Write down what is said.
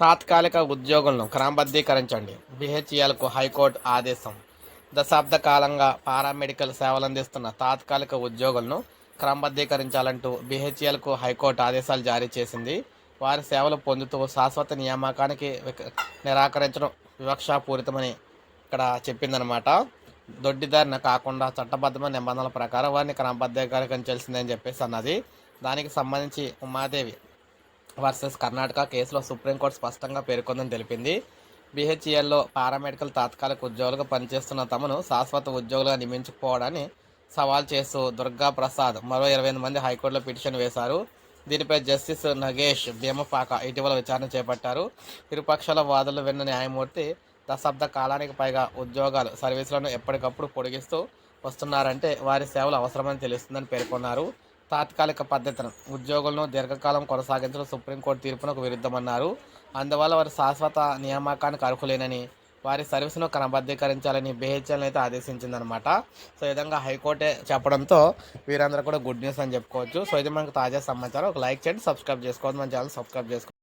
తాత్కాలిక ఉద్యోగులను క్రమబద్ధీకరించండి. బిహెచ్ఎల్కు హైకోర్టు ఆదేశం. దశాబ్ద కాలంగా పారామెడికల్ సేవలు అందిస్తున్న తాత్కాలిక ఉద్యోగులను క్రమబద్ధీకరించాలంటూ బిహెచ్ఎల్కు హైకోర్టు ఆదేశాలు జారీ చేసింది. వారి సేవలు పొందుతూ శాశ్వత నియామకానికి నిరాకరించడం వివక్షాపూరితమని ఇక్కడ చెప్పిందనమాట. దొడ్డిదారిన కాకుండా చట్టబద్ధమైన నిబంధనల ప్రకారం వారిని క్రమబద్ధీకరించాల్సిందని చెప్పేసి అన్నది. దానికి సంబంధించి ఉమాదేవి వర్సెస్ కర్ణాటక కేసులో సుప్రీంకోర్టు స్పష్టంగా పేర్కొందని తెలిపింది. బీహెచ్ఈఎల్లో పారామెడికల్ తాత్కాలిక ఉద్యోగులుగా పనిచేస్తున్న తమను శాశ్వత ఉద్యోగులుగా నియమించుకోవడాన్ని సవాల్ చేస్తూ దుర్గా ప్రసాద్ మరో ఇరవై ఎనిమిది మంది హైకోర్టులో పిటిషన్ వేశారు. దీనిపై జస్టిస్ నగేష్ భీమపాక ఇటీవల విచారణ చేపట్టారు. ఇరుపక్షాల వాదనలు విన్న న్యాయమూర్తి దశాబ్ద కాలానికి పైగా ఉద్యోగాలు సర్వీసులను ఎప్పటికప్పుడు పొడిగిస్తూ వస్తున్నారంటే వారి సేవలు అవసరమని తెలుస్తుందని పేర్కొన్నారు. తాత్కాలిక పద్ధతిని ఉద్యోగులను దీర్ఘకాలం కొనసాగించడం సుప్రీంకోర్టు తీర్పునకు విరుద్ధమన్నారు. అందువల్ల వారి శాశ్వత నియామకానికి అర్హులేనని వారి సర్వీస్ను క్రమబద్ధీకరించాలని బిహెచ్ఎల్ అయితే ఆదేశించిందనమాట సో ఈ విధంగా హైకోర్టే చెప్పడంతో వీరందరూ కూడా గుడ్ న్యూస్ అని చెప్పుకోవచ్చు. సో ఇది మనకు తాజా సమాచారం. ఒక లైక్ చేయండి సబ్స్క్రైబ్ చేసుకోవద్దు. మన ఛానల్ సబ్స్క్రైబ్ చేసుకోండి.